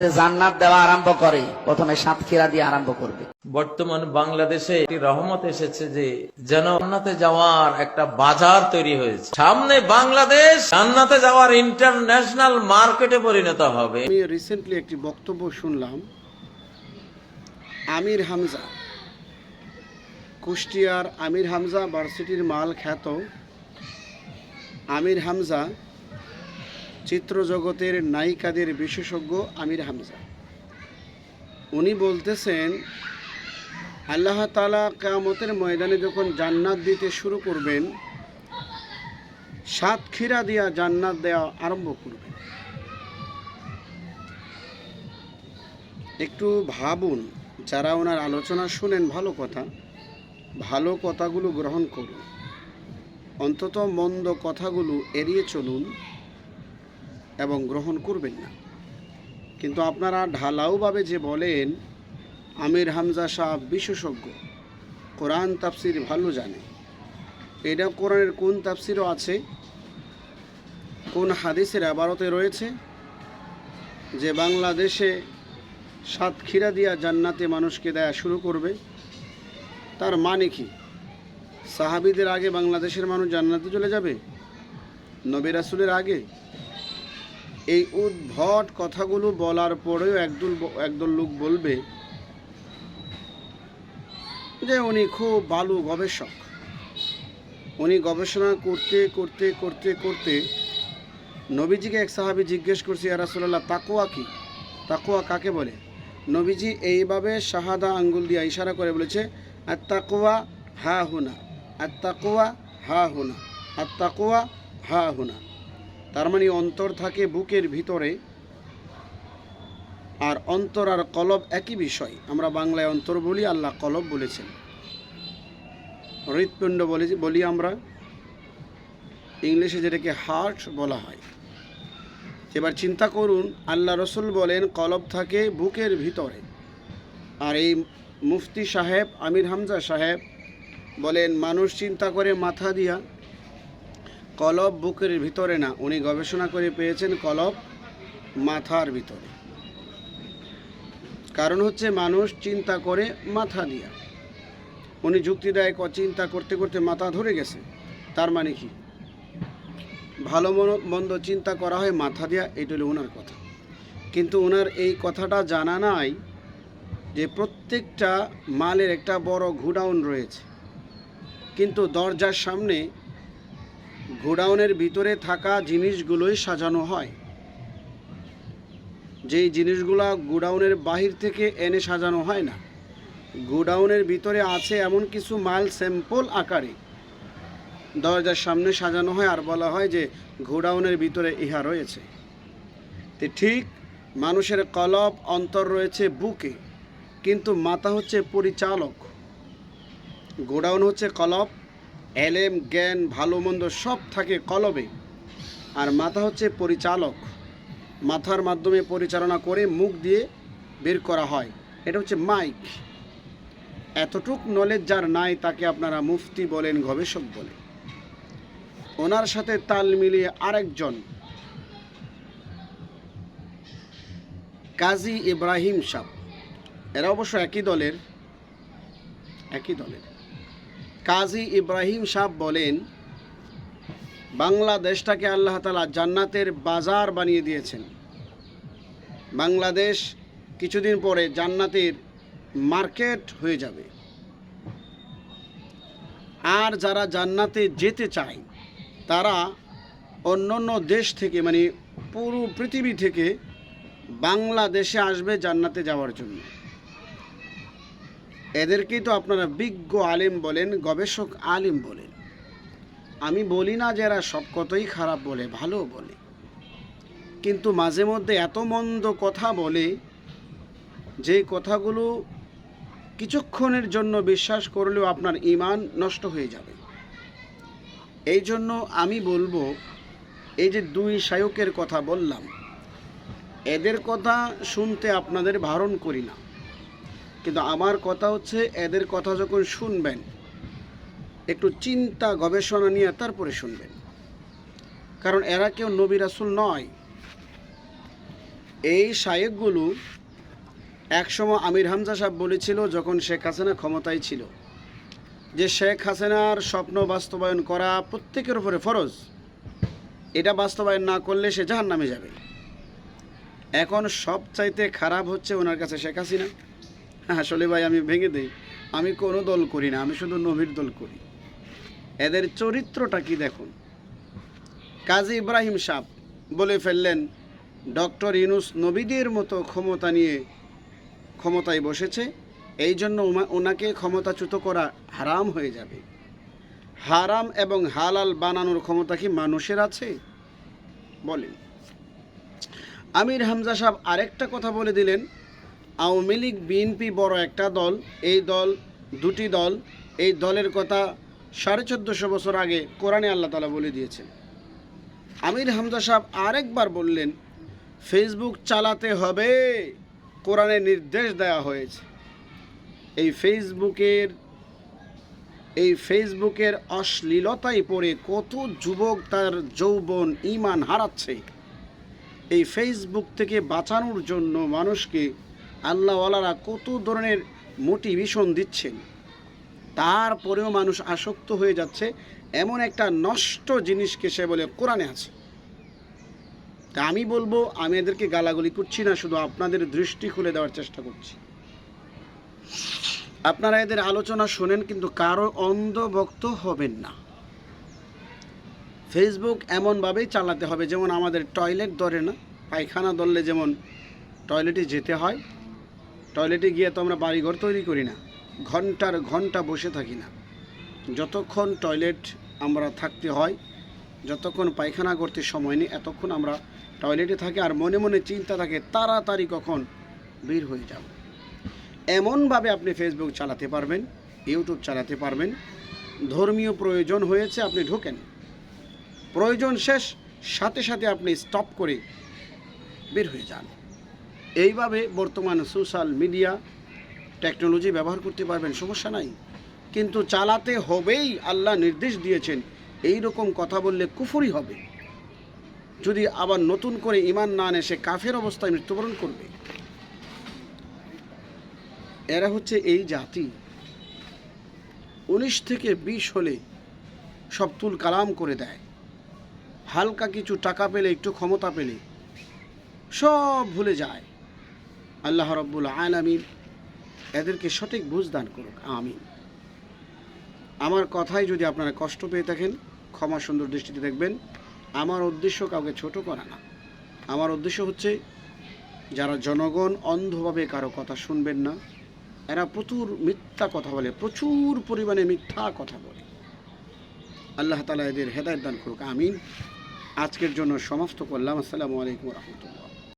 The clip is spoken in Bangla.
জান্নাত দেওয়া আরম্ভ করে প্রথমে সাতক্ষীরা দিয়ে আরম্ভ করবে। বর্তমান বাংলাদেশে একটি রহমত এসেছে যে যেন জান্নাতে যাওয়ার একটা বাজার তৈরি হয়েছে। সামনে বাংলাদেশ জান্নাতে যাওয়ার ইন্টারন্যাশনাল মার্কেটে পরিণত হবে। আমি রিসেন্টলি একটি বক্তব্য শুনলাম আমির হামজা কুষ্টিয়ার আমির হামজা ভার্সিটির মাল খ্যাত আমির হামজা চিত্রজগতের নায়িকাদের বিশেষজ্ঞ আমির হামজা। উনি বলতেছেন, আল্লাহ তালা কামতের ময়দানে যখন জান্নাত দিতে শুরু করবেন সাতক্ষীরা দিয়া জান্নাত দেওয়া আরম্ভ করবেন। একটু ভাবুন, যারা ওনার আলোচনা শুনেন, ভালো কথা, ভালো কথাগুলো গ্রহণ করুন। অন্তত মন্দ কথাগুলো এড়িয়ে চলুন। এবং গ্রহণ করবেন না। কিন্তু আপনারা ঢালাওভাবে যে বলেন, আমির হামজা সাহ বিশেষজ্ঞ, কোরআন তাফসির ভালো জানে। এটা কোরআনের কোন তাফসিরও আছে? কোন হাদিসের আবারতে রয়েছে? যে বাংলাদেশে সাতক্ষীরা দিয়া জান্নাতে মানুষকে দেয়া শুরু করবে, তার মানে কি? সাহাবিদের আগে বাংলাদেশের মানুষ জান্নাতে চলে যাবে? নবী রাসুলের আগে? এই উদ্ভট কথাগুলো বলার পরেও একদল একদল লোক বলবে যে উনি খুব ভালো গবেষক। উনি গবেষণা করতে করতে করতে করতে নবীজিকে এক সাহাবি জিজ্ঞেস করছি রাসুল্লাহ তাকুয়া কি? তাকুয়া কাকে বলে? নবীজি এইভাবে শাহাদা আঙ্গুল দিয়ে ইশারা করে বলেছে আত্তাকুয়া হা হুনা আর তাকুয়া হা হুনা আর তাকুয়া হা হুনা। তার মানে অন্তর থাকে বুকের ভিতরে, আর অন্তর আর কলব একই বিষয়। আমরা বাংলায় অন্তর বলি, আল্লাহ কলব বলেছেন। হৃৎপিণ্ড বলি বলি আমরা। ইংলিশে যেটাকে হার্ট বলা হয়। এবার চিন্তা করুন, আল্লাহ রসুল বলেন, কলব থাকে বুকের ভিতরে। আর এই মুফতি সাহেব, আমির হামজা সাহেব বলেন, মানুষ চিন্তা করে মাথা দিয়া কলব বুকের ভিতরে না, উনি গবেষণা করে পেয়েছেন কলব মাথার ভিতরে। কারণ হচ্ছে মানুষ চিন্তা করে মাথা দিয়া। উনি যুক্তি দেয় চিন্তা করতে করতে মাথা ধরে গেছে। তার মানে কি? ভালো মন- মন্দ চিন্তা করা হয় মাথা দিয়া, এটা হলো ওনার কথা। কিন্তু ওনার এই কথাটা জানা নাই যে প্রত্যেকটা মালের একটা বড় গোডাউন রয়েছে। কিন্তু দরজার সামনে গোডাউনের ভিতরে থাকা জিনিসগুলোই সাজানো হয়। যেই জিনিসগুলো গোডাউনের বাহির থেকে এনে সাজানো হয় না। গোডাউনের ভিতরে আছে এমন কিছু মাল স্যাম্পল আকারে। দরজার সামনে সাজানো হয় আর বলা হয় যে গোডাউনের ভিতরে ইহা রয়েছে। তো ঠিক মানুষের কলব অন্তর রয়েছে বুকে, কিন্তু মাথা হচ্ছে পরিচালক। গোডাউন হচ্ছে কলব এলেম, জ্ঞান, ভালো মন্দ সব থাকে কলবে। আর মাথা হচ্ছে পরিচালক। মাথার মাধ্যমে পরিচালনা করে মুখ দিয়ে বের করা হয়। এটা হচ্ছে মাইক। এতটুক নলেজ যার নাই তাকে আপনারা মুফতি বলেন, গবেষক বলেন। ওনার সাথে তাল মিলিয়ে আরেকজন। কাজী ইব্রাহিম সাহ। এরা অবশ্য একই দলের একই দলের। কাজী ইব্রাহিম সাহ বলেন, বাংলাদেশটাকে আল্লাহ তালা জান্নাতের বাজার বানিয়ে দিয়েছেন। বাংলাদেশ কিছুদিন পরে জান্নাতের মার্কেট হয়ে যাবে। আর যারা জান্নাতে যেতে চায়, তারা অন্য অন্য দেশ থেকে মানে পুরো পৃথিবী থেকে বাংলাদেশে আসবে জান্নাতে যাওয়ার জন্য। এদেরকেই তো আপনারা বিজ্ঞ আলেম বলেন, গবেষক আলেম বলেন। আমি বলি না যে এরা সব কথাই খারাপ বলে ভালো বলে। কিন্তু মাঝে মধ্যে এত মন্দ কথা বলে, যে কথাগুলো কিছুক্ষণের জন্য বিশ্বাস করলেও আপনার ইমান নষ্ট হয়ে যাবে। এই জন্য আমি বলব, এই যে দুই শায়কের কথা বললাম, এদের কথা শুনতে আপনাদের বারণ করি না। কিন্তু আমার কথা হচ্ছে এদের কথা যখন শুনবেন, একটু চিন্তা, গবেষণা নিয়ে তারপরে শুনবেন। কারণ এরা কেউ নবী রাসুল নয়। এই শায়েকগুলো একসময় আমির হামজা সাহেব বলেছিল যখন শেখ হাসিনা ক্ষমতায় ছিল, যে শেখ হাসিনার স্বপ্ন বাস্তবায়ন করা প্রত্যেকের উপরে ফরজ। এটা বাস্তবায়ন না করলে সে জাহান নামে যাবে। এখন সবচাইতে খারাপ হচ্ছে ওনার কাছে শেখ হাসিনা। আসলে ভাই, আমি ভেঙে দিই। আমি কোনো দল করি না, আমি শুধু নবীর দল করি। এদের চরিত্রটা কি দেখুন? কাজী ইব্রাহিম সাহ বলে ফেললেন, ডক্টর ইউনুস নবীদের মতো ক্ষমতা নিয়ে ক্ষমতায় বসেছে, এই জন্য ওনাকে ক্ষমতাচ্যুত করা হারাম হয়ে যাবে। হারাম এবং হালাল বানানোর ক্ষমতা কি মানুষের আছে? বলেন। আমির হামজা সাহেব আরেকটা কথা বলে দিলেন আওয়ামী লীগ, বিএনপি বড় একটা দল। এই দল দুটি দল। এই দলের কথা সাড়ে চোদ্দোশো বছর আগে কোরআনে আল্লাহ তালা বলে দিয়েছেন। আমির হামজা সাহেব আরেকবার বললেন, ফেসবুক চালাতে হবে। কোরআনে নির্দেশ দেওয়া হয়েছে। এই ফেসবুকের এই ফেসবুকের অশ্লীলতায় পড়ে কত যুবক তার যৌবন ইমান হারাচ্ছে। এই ফেসবুক থেকে বাঁচানোর জন্য মানুষকে আল্লাহওয়ালারা কত ধরনের মোটিভেশন দিচ্ছেন। তারপরেও মানুষ আসক্ত হয়ে যাচ্ছে, এমন একটা নষ্ট জিনিসকে সে বলে কোরআনে আছে। তা আমি বলব, আমি এদেরকে গালাগালি করছি না, শুধু আপনাদের দৃষ্টি খুলে দেওয়ার চেষ্টা করছি। আপনারা এদের আলোচনা শোনেন, কিন্তু কারও অন্ধভক্ত হবেন না। ফেসবুক এমনভাবেই চালাতে হবে, যেমন আমাদের টয়লেট ধরে না, পায়খানা ধরলে যেমন টয়লেটে যেতে হয় টয়লেটে গিয়ে তো আমরা বাড়িঘর তৈরি করি না। ঘণ্টার ঘণ্টা বসে থাকি না। যতক্ষণ টয়লেট আমরা থাকতে হয়, যতক্ষণ পায়খানা করতে সময় নেই, এতক্ষণ আমরা টয়লেটে থাকি আর মনে মনে চিন্তা থাকে, তাড়াতাড়ি কখন বের হয়ে যাব। এমনভাবে আপনি ফেসবুক চালাতে পারবেন ইউটিউব চালাতে পারবেন। ধর্মীয় প্রয়োজন হয়েছে আপনি ঢোকেন। প্রয়োজন শেষ, সাথে সাথে আপনি স্টপ করে বের হয়ে যান। এইভাবে বর্তমান সোশ্যাল মিডিয়া টেকনোলজি ব্যবহার করতে পারবেন, সমস্যা নাই। কিন্তু চালাতে হবেই আল্লাহ নির্দেশ দিয়েছেন, এই রকম কথা বললে কুফুরি হবে। যদি আবার নতুন করে ইমান না আনে, সে কাফের অবস্থায় মৃত্যুবরণ করবে। এরা হচ্ছে এই জাতি। উনিশ থেকে বিশ হলে সব তুল কালাম করে দেয়। হালকা কিছু টাকা পেলে, একটু ক্ষমতা পেলে, সব ভুলে যায়। আল্লাহ রব্বুল আলামিন এদেরকে সঠিক বুঝ দান করুক। আমিন। আমার কথায় যদি আপনারা কষ্ট পেয়ে থাকেন, ক্ষমা সুন্দর দৃষ্টিতে দেখবেন। আমার উদ্দেশ্য কাউকে ছোট করা না। আমার উদ্দেশ্য হচ্ছে, যারা জনগণ অন্ধভাবে কারও কথা শুনবেন না, এরা প্রচুর মিথ্যা কথা বলে, প্রচুর পরিমাণে মিথ্যা কথা বলে। আল্লাহ তালা এদের হেদায়ত দান করুক। আমিন। আজকের জন্য সমাপ্ত করলাম। আসসালামু আলাইকুম রহমতুল্লাহ।